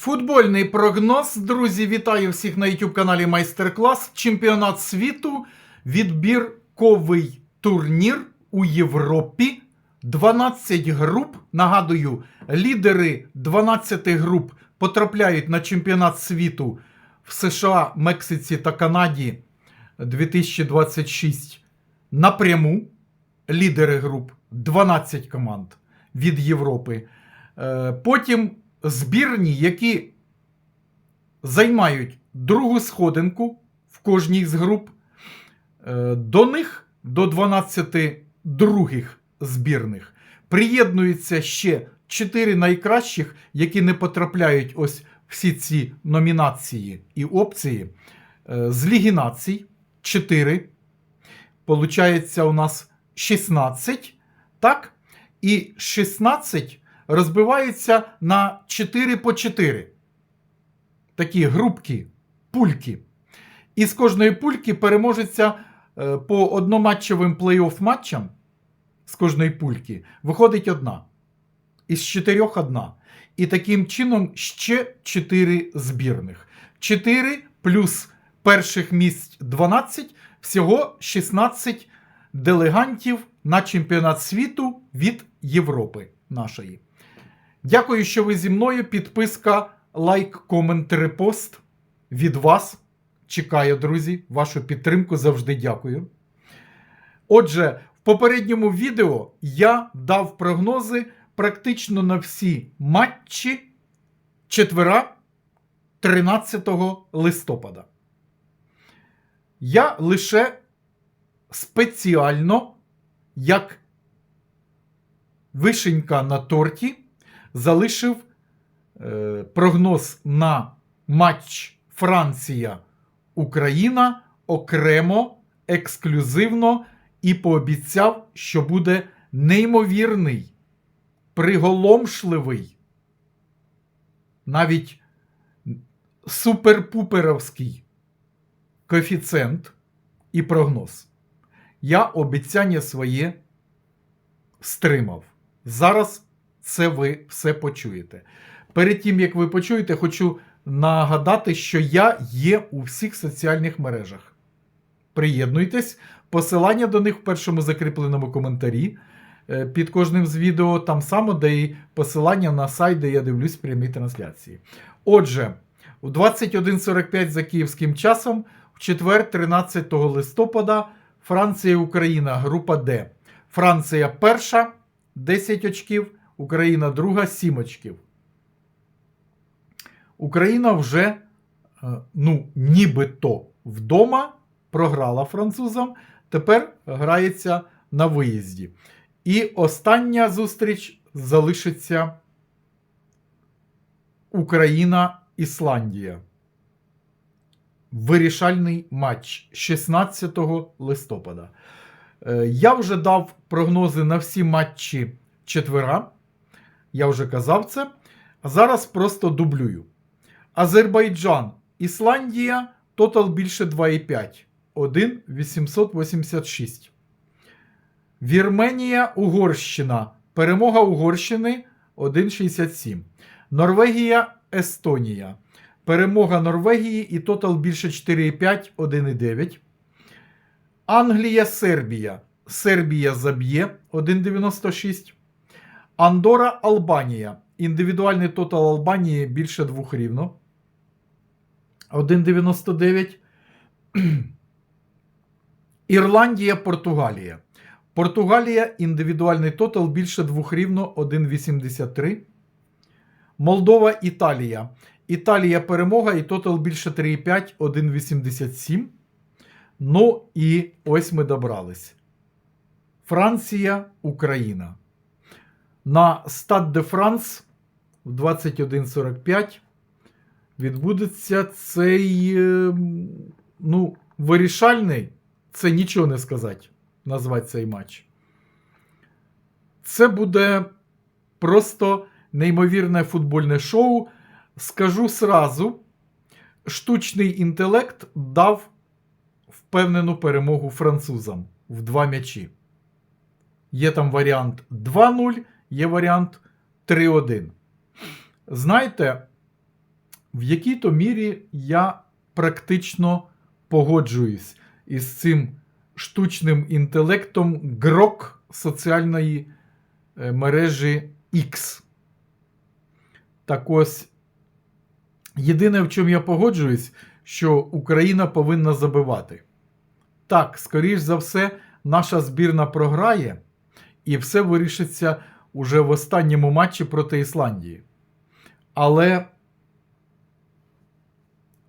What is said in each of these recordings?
Футбольний прогноз, друзі, вітаю всіх на YouTube каналі Майстер-клас. Чемпіонат світу, відбірковий турнір у Європі. 12 груп. Нагадую, лідери 12 груп потрапляють на чемпіонат світу в США, Мексиці та Канаді 2026 напряму. Лідери груп 12 команд від Європи. Е, Потім збірні, які займають другу сходинку в кожній з груп, е, до них, до 12 других збірних, приєднуються ще 4 найкращих, які не потрапляють ось всі ці номінації і опції. Е, З Ліги націй 4. Получається у нас 16. Так? І 16 розбиваються на 4 по 4. Такі групки, пульки. І з кожної пульки переможеться е, по одноматчевим плей-офф матчам. З кожної пульки виходить одна. Із чотирьох одна. І таким чином ще 4 збірних. 4 плюс перших місць 12, всього 16 делегантів на чемпіонат світу від Європи нашої. Дякую, що ви зі мною. Підписка, лайк, комент, репост від вас. Чекаю, друзі, вашу підтримку завжди дякую. Отже, в попередньому відео я дав прогнози практично на всі матчі четвера 13 листопада. Я лише спеціально, як вишенька на торті, залишив е, прогноз на матч Франція-Україна окремо, ексклюзивно і пообіцяв, що буде неймовірний, приголомшливий, навіть суперпуперовський коефіцієнт і прогноз. Я обіцяння своє стримав. Зараз це ви все почуєте. Перед тим, як ви почуєте, хочу нагадати, що я є у всіх соціальних мережах. Приєднуйтесь, посилання до них в першому закріпленому коментарі е, під кожним з відео, там само, де і посилання на сайт, де я дивлюсь прямі трансляції. Отже, у 21.45 за київським часом, в четвер, 13 листопада, Франція Україна, група Д. Франція перша 10 очків, Україна друга 7 очків. Україна вже, е, ну, нібито вдома програла французам, тепер грається на виїзді. І остання зустріч залишиться Україна-Ісландія. Вирішальний матч 16 листопада. Е, Я вже дав прогнози на всі матчі четвера. Я вже казав це. Зараз просто дублюю. Азербайджан, Ісландія, тотал більше 2,5. 1,886. Вірменія, Угорщина. Перемога Угорщини 1,67. Норвегія, Естонія. Перемога Норвегії і тотал більше 4,5, 1,9. Англія, Сербія. Сербія заб'є 1,96. Андора, Албанія. Індивідуальний тотал Албанії більше 2 рівно. 1,99. Ірландія, Португалія. Португалія індивідуальний тотал більше 2 рівно 1,83. Молдова, Італія. Італія перемога і тотал більше 3,5, 1,87. Ну і ось ми добрались. Франція, Україна. На Стад де Франс в 21.45 відбудеться цей е, ну, вирішальний. Це нічого не сказати, назвати цей матч. Це буде просто неймовірне футбольне шоу. Скажу сразу, штучний інтелект дав впевнену перемогу французам в два м'ячі. Є там варіант 2-0, є варіант 3-1. Знаєте, в якій-то мірі я практично погоджуюсь із цим штучним інтелектом грок соціальної е, мережі X. Так ось, єдине, в чому я погоджуюсь, що Україна повинна забивати. Так, скоріш за все, наша збірна програє, і все вирішиться уже в останньому матчі проти Ісландії. Але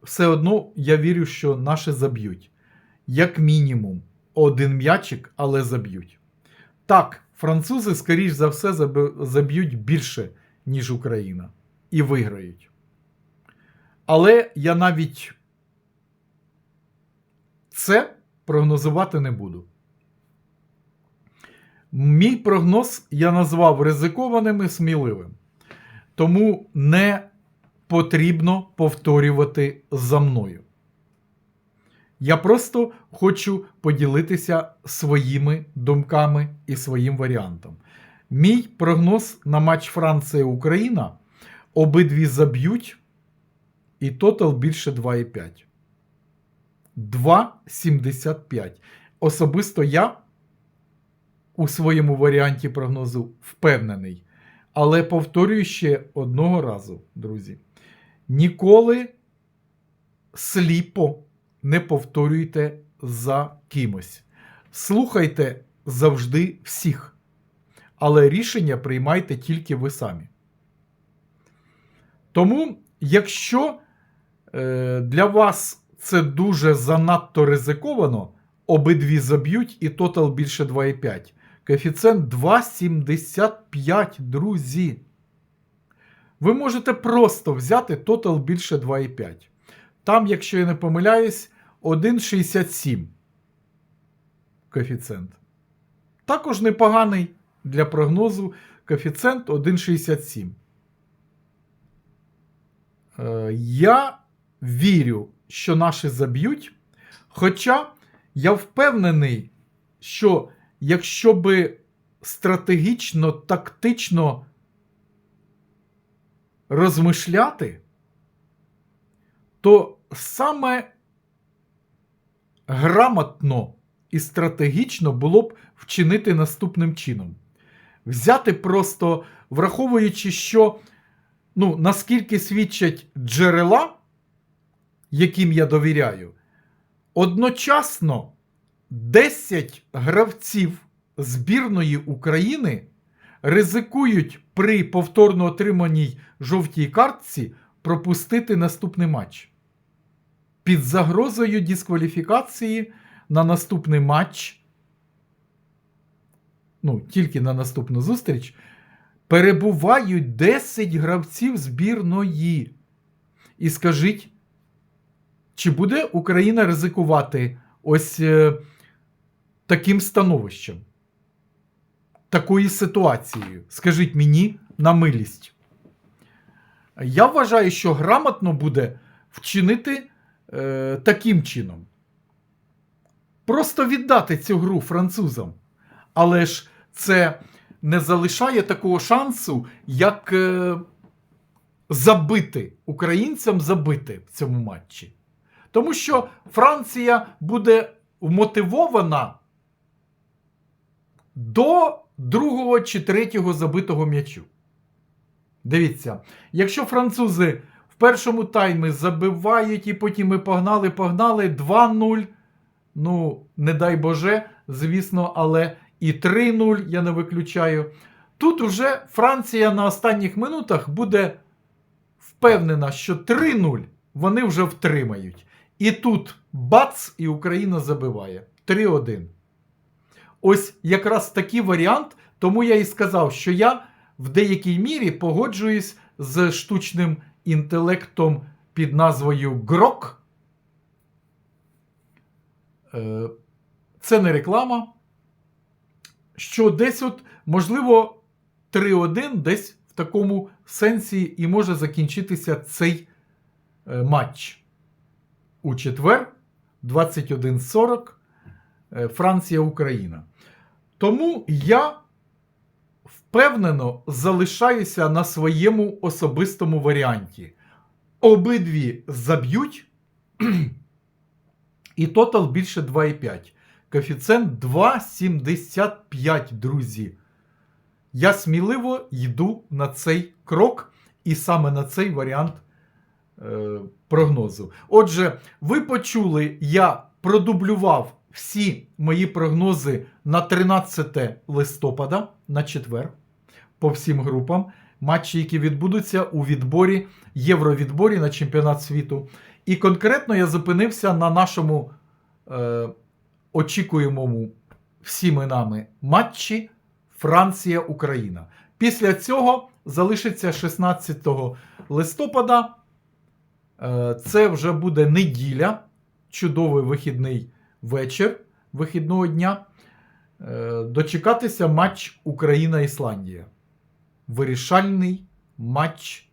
все одно я вірю, що наші заб'ють. Як мінімум, один м'ячик, але заб'ють. Так, французи, скоріш за все, заб'ють більше, ніж Україна. І виграють. Але я навіть це прогнозувати не буду. Мій прогноз я назвав ризикованим і сміливим. Тому не потрібно повторювати за мною. Я просто хочу поділитися своїми думками і своїм варіантом. Мій прогноз на матч Франція-Україна обидві заб'ють, і тотал більше 2,5. 2,75. Особисто я у своєму варіанті прогнозу впевнений. Але повторюю ще одного разу, друзі. Ніколи сліпо не повторюйте за кимось. Слухайте завжди всіх. Але рішення приймайте тільки ви самі. Тому, якщо е, для вас це дуже занадто ризиковано, обидві заб'ють і тотал більше 2,5. Коефіцієнт 2,75, друзі. Ви можете просто взяти тотал більше 2,5. Там, якщо я не помиляюсь, 1,67 коефіцієнт. Також непоганий для прогнозу коефіцієнт 1,67. Е, Я вірю, що наші заб'ють. Хоча я впевнений, що якщо би стратегічно, тактично розмишляти, то саме грамотно і стратегічно було б вчинити наступним чином. Взяти просто, враховуючи, що ну, наскільки свідчать джерела, яким я довіряю, одночасно 10 гравців збірної України ризикують при повторно отриманій жовтій картці пропустити наступний матч. Під загрозою дискваліфікації на наступний матч, ну, тільки на наступну зустріч, перебувають 10 гравців збірної. І скажіть, чи буде Україна ризикувати ось е, таким становищем? Такою ситуацією? Скажіть мені на милість. Я вважаю, що грамотно буде вчинити е, таким чином. Просто віддати цю гру французам. Але ж це не залишає такого шансу, як е, забити українцям забити в цьому матчі. Тому що Франція буде вмотивована до другого чи третього забитого м'ячу. Дивіться, якщо французи в першому таймі забивають і потім ми погнали, погнали 2-0. Ну, не дай Боже, звісно, але і 3-0 я не виключаю. Тут уже Франція на останніх минутах буде впевнена, що 3-0 вони вже втримають. І тут бац, і Україна забиває. 3-1. Ось якраз такий варіант, тому я і сказав, що я в деякій мірі погоджуюсь з штучним інтелектом під назвою Грок. Е, Це не реклама. Що десь, от, можливо, 3-1 десь в такому сенсі і може закінчитися цей е, матч. У четвер, 21.40, е, Франція-Україна. Тому я впевнено залишаюся на своєму особистому варіанті. обидві заб'ють, і тотал більше 2,5. Коефіцієнт 2,75, друзі. Я сміливо йду на цей крок і саме на цей варіант е, прогнозу. Отже, ви почули, я продублював всі мої прогнози на 13 листопада на четвер по всім групам. Матчі, які відбудуться у відборі, євровідборі на чемпіонат світу. І конкретно я зупинився на нашому е, очікуємому всіми нами матчі Франція-Україна. Після цього залишиться 16 листопада. Е, Це вже буде неділя, чудовий вихідний вечір вихідного дня. Е, Дочекатися матч Україна-Ісландія. Вирішальний матч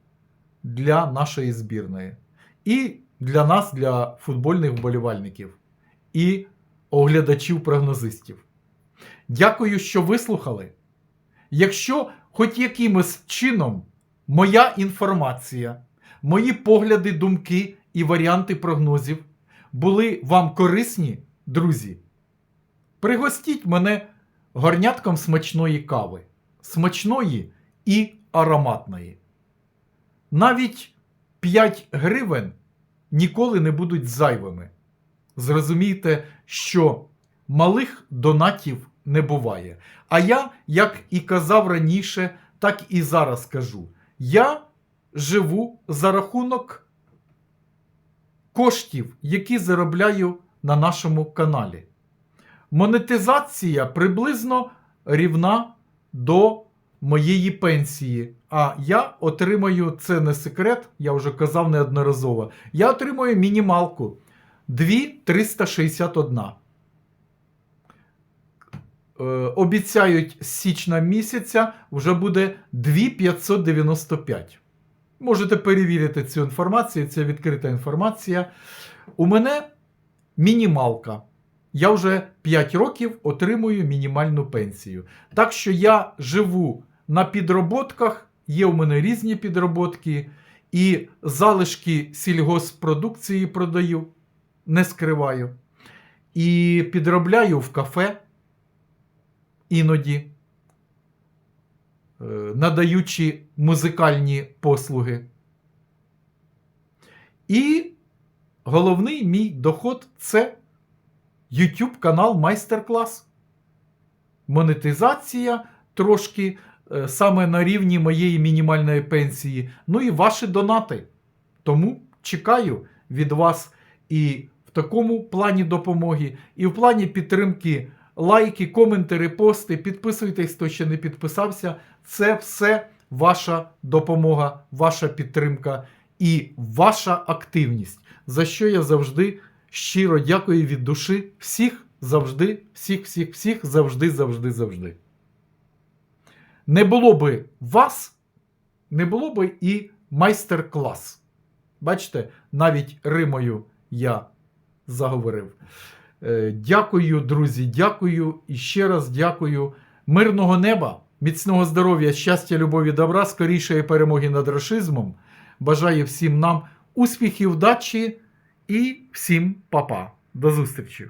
для нашої збірної. І для нас, для футбольних вболівальників і оглядачів-прогнозистів. Дякую, що вислухали. Якщо хоч якимось чином моя інформація, мої погляди, думки і варіанти прогнозів були вам корисні, друзі, пригостіть мене горнятком смачної кави, смачної і ароматної. Навіть 5 гривень ніколи не будуть зайвими. Зрозумійте, що малих донатів не буває. А я, як і казав раніше, так і зараз кажу: я живу за рахунок коштів, які заробляю на нашому каналі. Монетизація приблизно рівна до моєї пенсії. А я отримаю, це не секрет, я вже казав неодноразово. Я отримую мінімалку 2361. Е, обіцяють з січня місяця вже буде 2595. Можете перевірити цю інформацію, це відкрита інформація. У мене мінімалка. Я вже 5 років отримую мінімальну пенсію. Так що я живу на підроботках, є у мене різні підроботки, і залишки сільгоспродукції продаю, не скриваю. І підробляю в кафе іноді, е, надаючи музикальні послуги. І головний мій доход це YouTube канал Майстер-клас. Монетизація трошки е, саме на рівні моєї мінімальної пенсії. Ну і ваші донати. Тому чекаю від вас і в такому плані допомоги, і в плані підтримки лайки, коменти, репости. Підписуйтесь, хто ще не підписався. Це все ваша допомога, ваша підтримка і ваша активність, за що я завжди щиро дякую від душі всіх, завжди, всіх, всіх, всіх, завжди, завжди, завжди. Не було би вас, не було би і майстер-клас. Бачите, навіть Римою я заговорив. Е, Дякую, друзі, дякую і ще раз дякую. Мирного неба, міцного здоров'я, щастя, любові, добра, скорішої перемоги над рашизмом. Бажаю всім нам успіхів, удачі і всім па-па. До зустрічі!